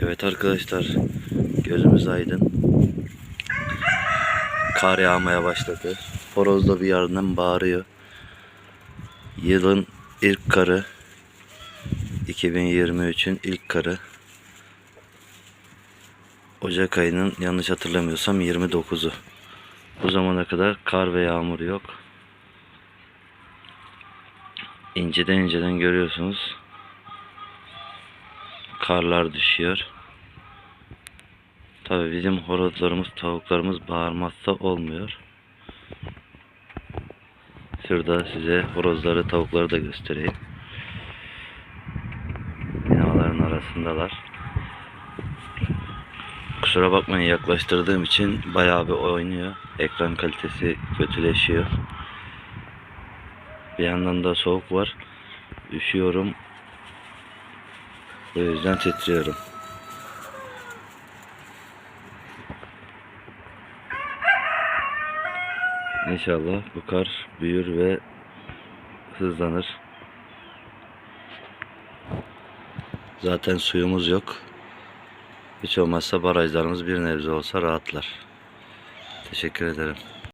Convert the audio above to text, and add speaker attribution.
Speaker 1: Evet arkadaşlar gözümüz aydın. Kar yağmaya başladı. Horoz da bir yerden bağırıyor. Yılın ilk karı 2023'ün ilk karı. Ocak ayının yanlış hatırlamıyorsam 29'u. Bu zamana kadar kar ve yağmur yok. İnceden inceden görüyorsunuz. Karlar düşüyor. Tabi bizim horozlarımız, tavuklarımız bağırmazsa olmuyor. Şurada size horozları, tavukları da göstereyim. Binaların arasındalar. Kusura bakmayın yaklaştırdığım için bayağı bir oynuyor. Ekran kalitesi kötüleşiyor. Bir yandan da soğuk var. Üşüyorum. O yüzden titriyorum. İnşallah bu kar büyür ve hızlanır. Zaten suyumuz yok. Hiç olmazsa barajlarımız bir nebze olsa rahatlar. Teşekkür ederim.